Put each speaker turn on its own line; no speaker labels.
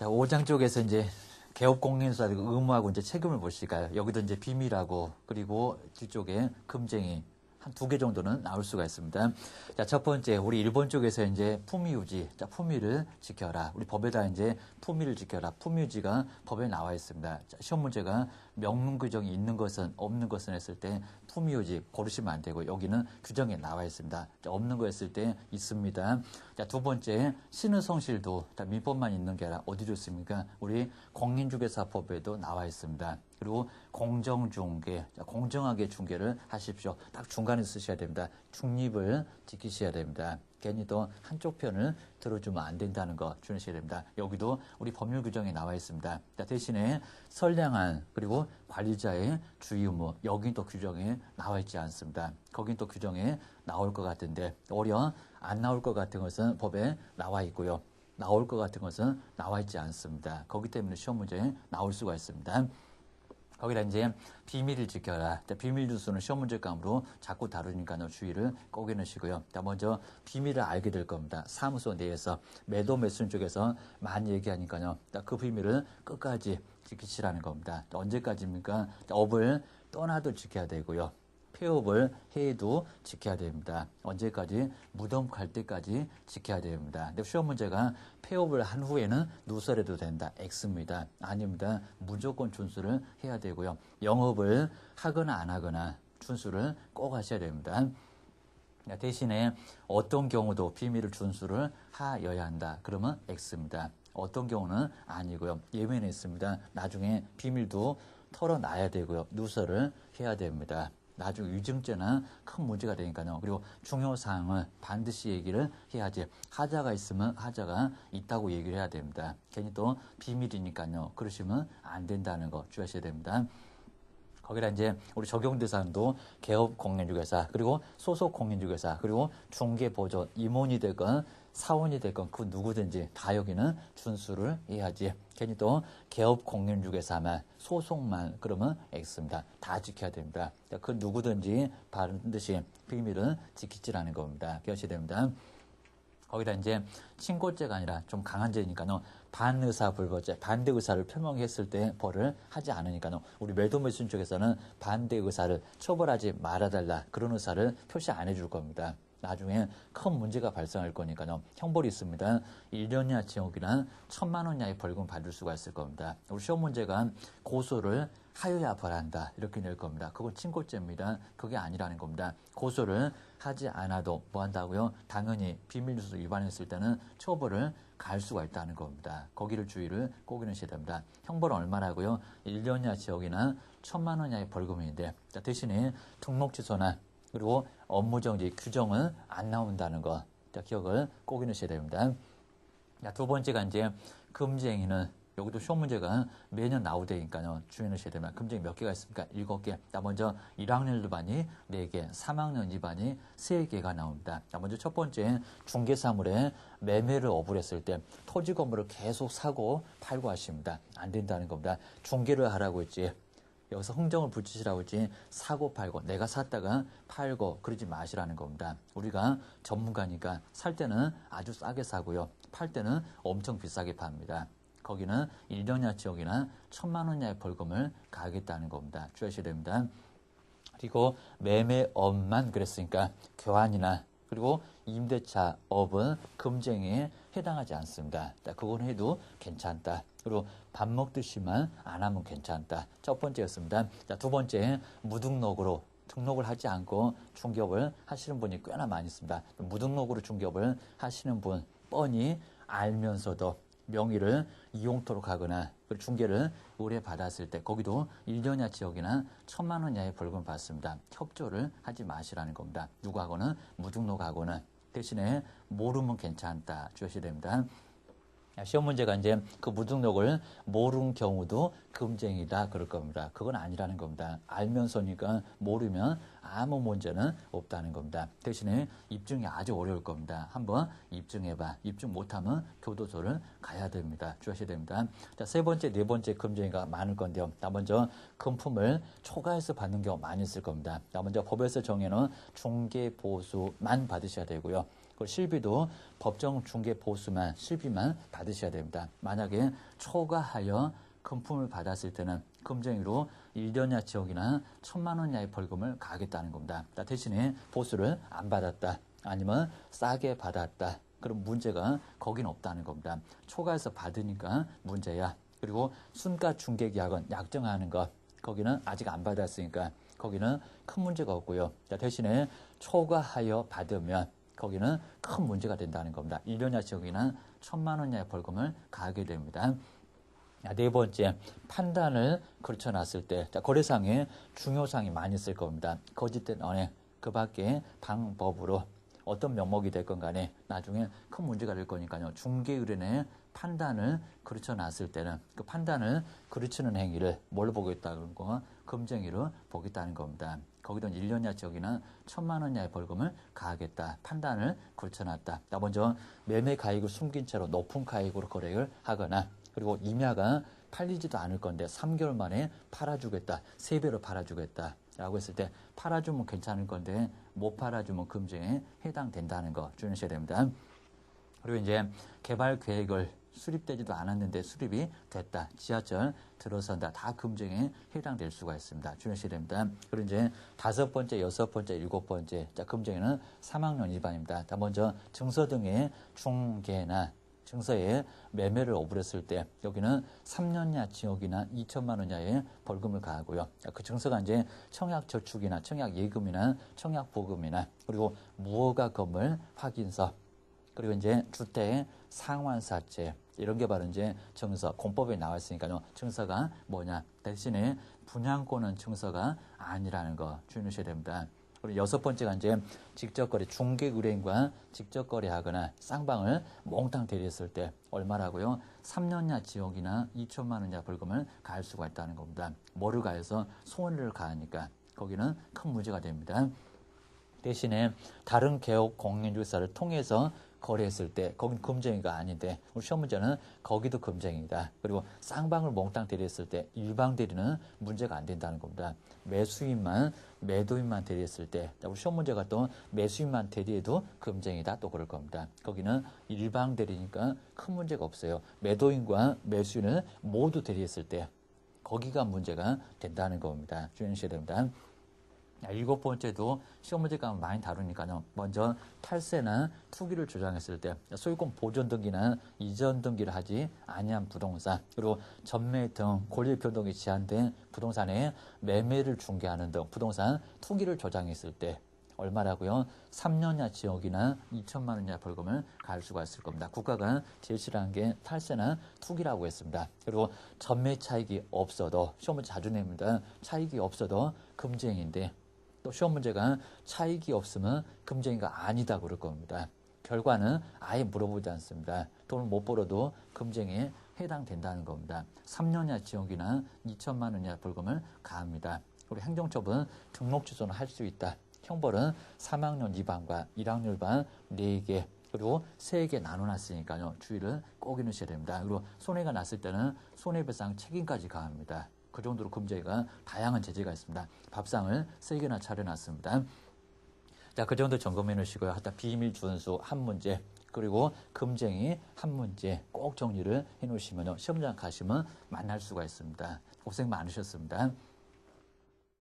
자, 5장 쪽에서 이제 개업 공인사 의무하고 이제 책임을 보실까요? 여기도 이제 비밀하고 그리고 뒤쪽에 금쟁이 한 두 개 정도는 나올 수가 있습니다. 자, 첫 번째, 우리 일본 쪽에서 이제 품위 유지, 자, 품위를 지켜라. 우리 법에다 이제 품위를 지켜라. 품위 유지가 법에 나와 있습니다. 자, 시험 문제가 명문 규정이 있는 것은 없는 것은 했을 때 품위유지 고르시면 안 되고 여기는 규정에 나와 있습니다. 자, 없는 거 했을 때 있습니다. 자, 두 번째, 신의 성실도 자, 민법만 있는 게 아니라 어디로 있습니까? 우리 공인중개사법에도 나와 있습니다. 그리고 공정중개, 자, 공정하게 중개를 하십시오. 딱 중간에 쓰셔야 됩니다. 중립을 지키셔야 됩니다. 괜히 또 한쪽 편을 들어주면 안 된다는 거 주셔야 됩니다. 여기도 우리 법률 규정에 나와 있습니다. 자, 대신에 선량한 그리고 관리자의 주의 의무 여긴 또 규정에 나와 있지 않습니다. 거긴 또 규정에 나올 것 같은데 오히려 안 나올 것 같은 것은 법에 나와 있고요. 나올 것 같은 것은 나와 있지 않습니다. 거기 때문에 시험 문제에 나올 수가 있습니다. 거기다 이제 비밀을 지켜라. 비밀 뉴스는 시험 문제감으로 자꾸 다루니까요. 주의를 꼭 해놓으시고요. 자, 먼저 비밀을 알게 될 겁니다. 사무소 내에서 매도 매수 쪽에서 많이 얘기하니까요. 그 비밀을 끝까지 지키시라는 겁니다. 언제까지입니까? 업을 떠나도 지켜야 되고요. 폐업을 해도 지켜야 됩니다. 언제까지? 무덤 갈 때까지 지켜야 됩니다. 근데 시험 문제가 폐업을 한 후에는 누설해도 된다. X입니다. 아닙니다. 무조건 준수를 해야 되고요. 영업을 하거나 안 하거나 준수를 꼭 하셔야 됩니다. 대신에 어떤 경우도 비밀을 준수를 하여야 한다. 그러면 X입니다. 어떤 경우는 아니고요. 예외는 있습니다. 나중에 비밀도 털어놔야 되고요. 누설을 해야 됩니다. 나중 위증죄나 큰 문제가 되니까요. 그리고 중요 사항을 반드시 얘기를 해야지. 하자가 있으면 하자가 있다고 얘기를 해야 됩니다. 괜히 또 비밀이니까요. 그러시면 안 된다는 거 주의하셔야 됩니다. 거기다 이제 우리 적용 대상도 개업 공인중개사 그리고 소속 공인중개사 그리고 중개보조 임원이 되건 사원이 됐건 그 누구든지 다 여기는 준수를 해야지. 괜히 또 개업 공인중개사만 소속만 그러면 X입니다. 다 지켜야 됩니다. 그 누구든지 반드시 비밀은 지키지라는 겁니다. 기억하셔야 됩니다. 거기다 이제 친고죄가 아니라 좀 강한 죄니까요. 반의사 불법죄, 반대 의사를 표명했을 때 벌을 하지 않으니까요. 우리 매도매순 쪽에서는 반대 의사를 처벌하지 말아달라 그런 의사를 표시 안 해줄 겁니다. 나중에 큰 문제가 발생할 거니까요. 형벌이 있습니다. 1년 이하 징역이나 천만 원 이하의 벌금 받을 수가 있을 겁니다. 우리 시험 문제가 고소를 하여야 벌한다. 이렇게 낼 겁니다. 그건 친고죄입니다. 그게 아니라는 겁니다. 고소를 하지 않아도 뭐 한다고요? 당연히 비밀뉴스 위반했을 때는 처벌을 갈 수가 있다는 겁니다. 거기를 주의를 꼭 해주셔야 됩니다. 형벌은 얼마라고요? 1년 이하 지역이나 천만 원 이하의 벌금인데 대신에 등록 취소나 그리고 업무정지 규정은 안 나온다는 거 기억을 꼭 해놓으셔야 됩니다. 두 번째가 이제 금지행위는 여기도 시험 문제가 매년 나오되니까요. 주의하셔야 됩니다. 금쟁이 몇 개가 있습니까? 일곱 개. 자, 먼저 1학년 일반이 4개, 3학년 일반이 3개가 나옵니다. 자, 먼저 첫 번째 중개사물에 매매를 어불했을 때 토지 건물을 계속 사고 팔고 하십니다. 안 된다는 겁니다. 중개를 하라고 했지. 여기서 흥정을 붙이시라고 했지 사고 팔고 내가 샀다가 팔고 그러지 마시라는 겁니다. 우리가 전문가니까 살 때는 아주 싸게 사고요. 팔 때는 엄청 비싸게 팝니다. 거기는 1년야 지역이나 천만 원야의 벌금을 가하겠다는 겁니다. 주의하셔야 됩니다. 그리고 매매업만 그랬으니까 교환이나 그리고 임대차 업은 금쟁에 해당하지 않습니다. 그건 해도 괜찮다. 그리고 밥 먹듯이만 안 하면 괜찮다. 첫 번째였습니다. 자, 두 번째, 무등록으로 등록을 하지 않고 중개업을 하시는 분이 꽤나 많이 있습니다. 무등록으로 중개업을 하시는 분 뻔히 알면서도 명의를 이용토록 하거나 중개를 의뢰받았을 때 거기도 1년야 지역이나 천만 원 이하의 벌금 받습니다. 협조를 하지 마시라는 겁니다. 누구하고는 무등록하고는 대신에 모르면 괜찮다 주셔야 됩니다. 시험 문제가 이제 그 무등록을 모른 경우도 금쟁이다 그럴 겁니다. 그건 아니라는 겁니다. 알면서니까 모르면 아무 문제는 없다는 겁니다. 대신에 입증이 아주 어려울 겁니다. 한번 입증해봐. 입증 못하면 교도소를 가야 됩니다. 주셔야 됩니다. 자, 세 번째, 네 번째 금쟁이가 많을 건데요. 나 먼저 금품을 초과해서 받는 경우 많이 있을 겁니다. 나 먼저 법에서 정해놓은 중개 보수만 받으셔야 되고요. 그 실비도 법정 중개 보수만 실비만 받으셔야 됩니다. 만약에 초과하여 금품을 받았을 때는 금쟁이로 1년이나 지역이나 천만 원 이하의 벌금을 가하겠다는 겁니다. 자, 대신에 보수를 안 받았다. 아니면 싸게 받았다. 그럼 문제가 거긴 없다는 겁니다. 초과해서 받으니까 문제야. 그리고 순가 중개 계약은 약정하는 것. 거기는 아직 안 받았으니까 거기는 큰 문제가 없고요. 자, 대신에 초과하여 받으면 거기는 큰 문제가 된다는 겁니다. 1년이나 지역이나 천만 원 이하의 벌금을 가하게 됩니다. 자, 네 번째, 판단을 걸쳐놨을 때, 자, 거래상에 중요사항이 많이 있을 겁니다. 거짓된 언행, 그 밖에 방법으로 어떤 명목이 됐건 간에 나중에 큰 문제가 될 거니까요. 중개 의뢰인의 판단을 그르쳐 놨을 때는 그 판단을 그르치는 행위를 뭘 보겠다 그런 거 금쟁이로 보겠다는 겁니다. 거기도 1년이나 지역이나 천만 원 이하의 벌금을 가하겠다. 판단을 그르쳐 놨다. 자, 먼저 매매 가액을 숨긴 채로 높은 가액으로 거래를 하거나 그리고 임야가 팔리지도 않을 건데 3개월 만에 팔아주겠다. 3배로 팔아주겠다. 라고 했을 때 팔아주면 괜찮을 건데 못 팔아주면 금증에 해당된다는 거 주의하셔야 됩니다. 그리고 이제 개발 계획을 수립되지도 않았는데 수립이 됐다. 지하철 들어선다. 다 금증에 해당될 수가 있습니다. 됩니다. 그리고 이제 다섯 번째, 여섯 번째, 일곱 번째. 자, 금증에는 3학년 일반입니다. 자, 먼저 증서 등의 중개나 증서에 매매를 오부렸을 때 여기는 3년이나 징역이나 2천만 원 이하의 벌금을 가하고요. 그 증서가 이제 청약 저축이나 청약 예금이나 청약 보금이나 그리고 무허가 건물 확인서 그리고 이제 주택 상환사채 이런 게 바로 이제 증서 공법에 나와 있으니까요. 증서가 뭐냐 대신에 분양권은 증서가 아니라는 거 주의하셔야 됩니다. 그리고 여섯 번째가 이제 직접거래 중개 의뢰인과 직접거래하거나 쌍방을 몽땅 대리했을 때 얼마라고요? 3년이나 지역이나 2천만 원 이하 벌금을 가할 수가 있다는 겁니다. 뭐를 가해서 손해를 가하니까 거기는 큰 문제가 됩니다. 대신에 다른 개업 공인중개사를 통해서 거래했을 때 거긴 금쟁이가 아닌데 우리 시험 문제는 거기도 금쟁이다. 그리고 쌍방을 몽땅 대리했을 때 일방 대리는 문제가 안 된다는 겁니다. 매수인만 매도인만 대리했을 때 우리 시험 문제가 또 매수인만 대리해도 금쟁이다 또 그럴 겁니다. 거기는 일방 대리니까 큰 문제가 없어요. 매도인과 매수인을 모두 대리했을 때 거기가 문제가 된다는 겁니다. 주의하셔야 됩니다. 일곱 번째도 시험 문제가 많이 다루니까요. 먼저 탈세나 투기를 주장했을 때 소유권 보존 등기나 이전 등기를 하지 아니한 부동산 그리고 전매 등 권리 변동이 제한된 부동산에 매매를 중개하는 등 부동산 투기를 조장했을 때 얼마라고요? 3년이나 지역이나 2천만 원 이하 벌금을 가할 수가 있을 겁니다. 국가가 제일 싫어하는 게 탈세나 투기라고 했습니다. 그리고 전매 차익이 없어도 시험 문제 자주 냅니다. 차익이 없어도 금쟁인데 또 시험 문제가 차익이 없으면 금쟁이가 아니다 그럴 겁니다. 결과는 아예 물어보지 않습니다. 돈을 못 벌어도 금쟁이에 해당된다는 겁니다. 3년이나 지역이나 2천만 원 이하 벌금을 가합니다. 그리고 행정처분 등록 취소는 할 수 있다. 형벌은 3학년 2반과 1학년 1반 4개 그리고 3개 나눠놨으니까요. 주의를 꼭 해놓으셔야 됩니다. 그리고 손해가 났을 때는 손해배상 책임까지 가합니다. 그 정도로 금제가 다양한 제재가 있습니다. 밥상을 세 개나 차려놨습니다. 자, 그 정도 점검해 놓으시고요. 하다 비밀 준수 한 문제, 그리고 금쟁이 한 문제 꼭 정리를 해 놓으시면 시험장 가시면 만날 수가 있습니다. 고생 많으셨습니다.